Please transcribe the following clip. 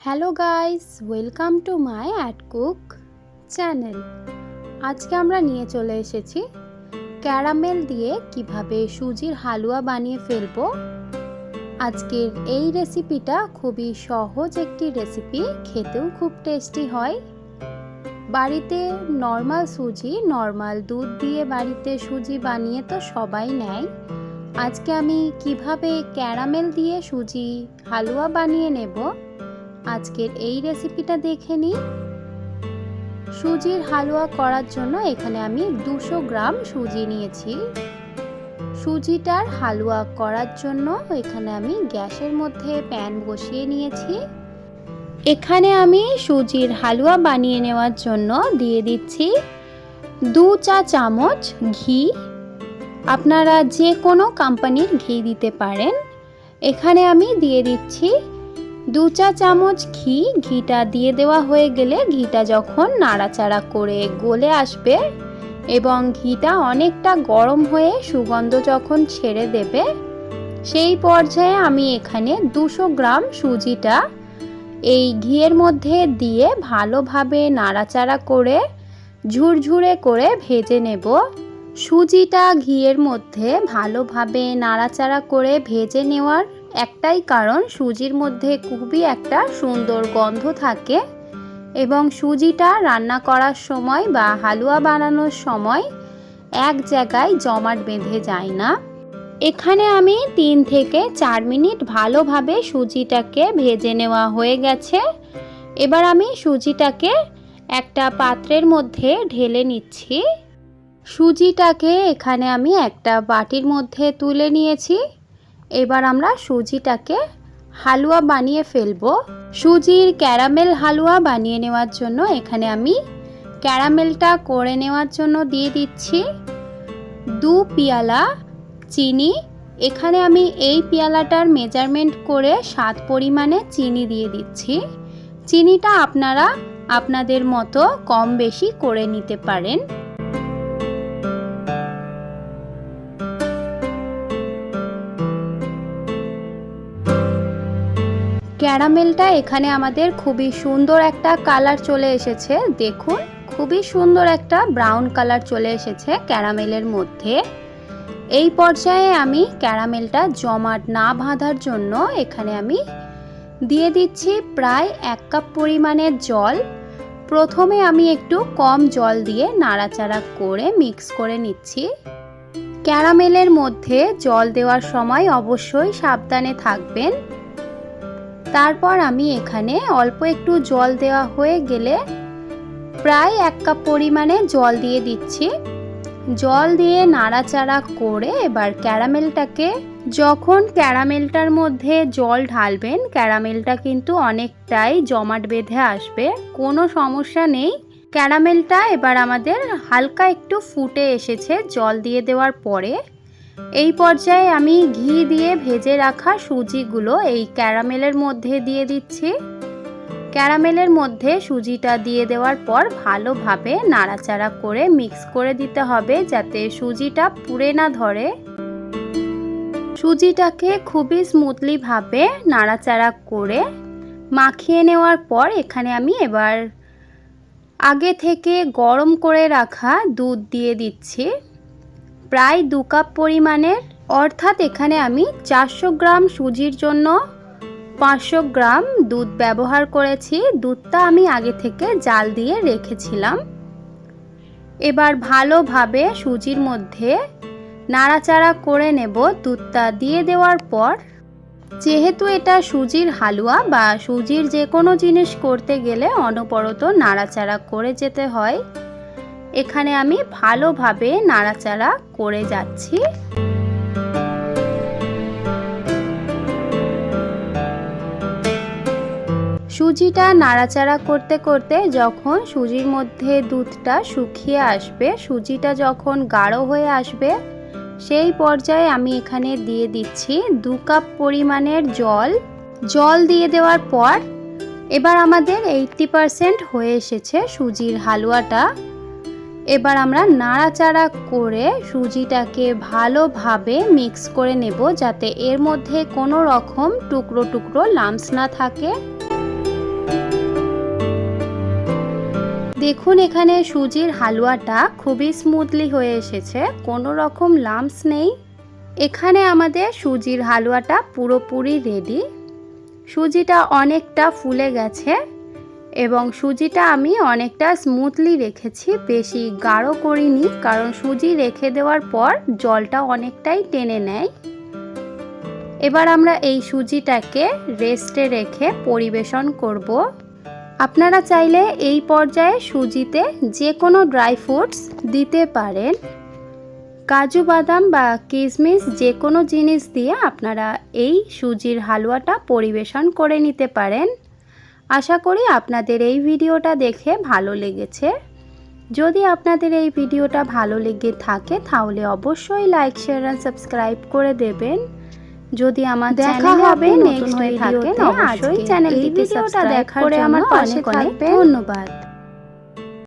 Hello guys, welcome to my at cook channel. আজকে আমরা নিয়ে চলে এসেছি ক্যারামেল দিয়ে কীভাবে সুজির হালুয়া বানিয়ে ফেলব। আজকের এই রেসিপিটা খুবই সহজ একটি রেসিপি, খেতেও খুব টেস্টি হয়। বাড়িতে নর্মাল সুজি, নর্মাল দুধ দিয়ে বাড়িতে সুজি বানিয়ে তো সবাই নেয়। আজকে আমি কীভাবে ক্যারামেল দিয়ে সুজি হালুয়া বানিয়ে নেব আজকের এই রেসিপিটা দেখে নিই। সুজির হালুয়া করার জন্য এখানে আমি দুশো গ্রাম সুজি নিয়েছি। সুজিটার হালুয়া করার জন্য এখানে আমি গ্যাসের মধ্যে প্যান বসিয়ে নিয়েছি। এখানে আমি সুজির হালুয়া বানিয়ে নেওয়ার জন্য দিয়ে দিচ্ছি দু চা চামচ ঘি। আপনারা যে কোনো কোম্পানির ঘি দিতে পারেন। এখানে আমি দিয়ে দিচ্ছি দু চা চামচ ঘি, ঘিটা দিয়ে দেওয়া হয়ে গেলে ঘিটা যখন নাড়াচাড়া করে গলে আসবে এবং ঘিটা অনেকটা গরম হয়ে সুগন্ধ যখন ছেড়ে দেবে, সেই পর্যায়ে আমি এখানে দুশো গ্রাম সুজিটা এই ঘিয়ের মধ্যে দিয়ে ভালোভাবে নাড়াচাড়া করে, ঝুরঝুরে করে ভেজে নেব। সুজিটা ঘিয়ের মধ্যে ভালোভাবে নাড়াচাড়া করে ভেজে নেওয়ার একটাই কারণ, সুজির মধ্যে খুবই একটা সুন্দর গন্ধ থাকে এবং সুজিটা রান্না করার সময় বা হালুয়া বানানোর সময় এক জায়গায় জমাট বেঁধে যায় না। এখানে আমি তিন থেকে চার মিনিট ভালোভাবে সুজিটাকে ভেজে নেওয়া হয়ে গেছে। এবার আমি সুজিটাকে একটা পাত্রের মধ্যে ঢেলে নিচ্ছি। সুজিটাকে এখানে আমি একটা বাটির মধ্যে তুলে নিয়েছি। এবার আমরা সুজিটাকে হালুয়া বানিয়ে ফেলব। সুজির ক্যারামেল হালুয়া বানিয়ে নেওয়ার জন্য এখানে আমি ক্যারামেলটা করে নেওয়ার জন্য দিয়ে দিচ্ছি দু পিয়ালা চিনি। এখানে আমি এই পিয়ালাটার মেজারমেন্ট করে সাত পরিমাণে চিনি দিয়ে দিচ্ছি। চিনিটা আপনারা আপনাদের মতো কম বেশি করে নিতে পারেন। ক্যারামেলটা এখানে আমাদের খুবই সুন্দর একটা কালার চলে এসেছে। দেখুন, খুবই সুন্দর একটা ব্রাউন কালার চলে এসেছে ক্যারামেলের মধ্যে। এই পর্যায়ে আমি ক্যারামেলটা জমাট না বাঁধার জন্য এখানে আমি দিয়ে দিচ্ছি প্রায় এক কাপ পরিমাণের জল। প্রথমে আমি একটু কম জল দিয়ে নাড়াচাড়া করে মিক্স করে নিচ্ছি। ক্যারামেলের মধ্যে জল দেওয়ার সময় অবশ্যই সাবধানে থাকবেন। তারপর আমি এখানে অল্প একটু জল দেওয়া হয়ে গেলে প্রায় এক কাপ পরিমাণে জল দিয়ে দিচ্ছি। জল দিয়ে নাড়াচাড়া করে এবার ক্যারামেলটাকে, যখন ক্যারামেলটার মধ্যে জল ঢালবেন, ক্যারামেলটা কিন্তু অনেকটাই জমাট বেঁধে আসবে, কোনো সমস্যা নেই। ক্যারামেলটা এবার আমাদের হালকা একটু ফুটে এসেছে জল দিয়ে দেওয়ার পরে। এই পর্যায়ে আমি ঘি দিয়ে ভেজে রাখা সুজিগুলো এই ক্যারামেলের মধ্যে দিয়ে দিচ্ছি। ক্যারামেলের মধ্যে সুজিটা দিয়ে দেওয়ার পর ভালোভাবে নাড়াচাড়া করে মিক্স করে দিতে হবে যাতে সুজিটা পুড়ে না ধরে। সুজিটাকে খুবই স্মুথলিভাবে নাড়াচাড়া করে মাখিয়ে নেওয়ার পর এখানে আমি এবার আগে থেকে গরম করে রাখা দুধ দিয়ে দিচ্ছি। প্রায় দু কাপ পরিমাণের, অর্থাৎ এখানে আমি চারশো গ্রাম সুজির জন্য পাঁচশো গ্রাম দুধ ব্যবহার করেছি। দুধটা আমি আগে থেকে জাল দিয়ে রেখেছিলাম। এবার ভালোভাবে সুজির মধ্যে নাড়াচাড়া করে নেব দুধটা। দিয়ে দেওয়ার পর, যেহেতু এটা সুজির হালুয়া বা সুজির যে কোনো জিনিস করতে গেলে অনবরত নাড়াচাড়া করে যেতে হয়। এখানে আমি ভালোভাবে নাড়াচাড়া করে যাচ্ছি। সুজিটা নাড়াচাড়া করতে করতে যখন সুজির মধ্যে দুধটা শুকিয়ে আসবে, সুজিটা যখন গাঢ় হয়ে আসবে, সেই পর্যায়ে আমি এখানে দিয়ে দিচ্ছি দু কাপ পরিমাণের জল। জল দিয়ে দেওয়ার পর এবার আমাদের এইটটি পারসেন্ট হয়ে এসেছে সুজির হালুয়াটা। এবার আমরা নাড়াচাড়া করে সুজিটাকে ভালোভাবে মিক্স করে নেব যাতে এর মধ্যে কোনো রকম টুকরো টুকরো লামস না থাকে। দেখুন এখানে সুজির হালুয়াটা খুবই স্মুথলি হয়ে এসেছে, কোনো রকম লামস নেই। এখানে আমাদের সুজির হালুয়াটা পুরোপুরি রেডি সুজিটা অনেকটা ফুলে গেছে। এবং সুজিটা আমি অনেকটা স্মুথলি রেখেছি, বেশি গাঢ় করিনি, কারণ সুজি রেখে দেওয়ার পর জলটা অনেকটাই টেনে নেয়। এবার আমরা এই সুজিটাকে রেস্টে রেখে পরিবেশন করব। আপনারা চাইলে এই পর্যায়ে সুজিতে যে কোনো ড্রাই ফ্রুটস দিতে পারেন। কাজু বাদাম বা কিশমিশ যে কোনো জিনিস দিয়ে আপনারা এই সুজির হালুয়াটা পরিবেশন করে নিতে পারেন। আশা করি আপনাদের এই ভিডিওটা দেখে ভালো লেগেছে। যদি আপনাদের এই ভিডিওটা ভালো লেগে থাকে তাহলে অবশ্যই লাইক শেয়ার অ্যান্ড সাবস্ক্রাইব করে দেবেন। যদি আমার দেখা হবে নেক্সট হয়ে থাকেন অবশ্যই চ্যানেলটিকে সাবস্ক্রাইব করে আমার পাশে থাকবেন। ধন্যবাদ।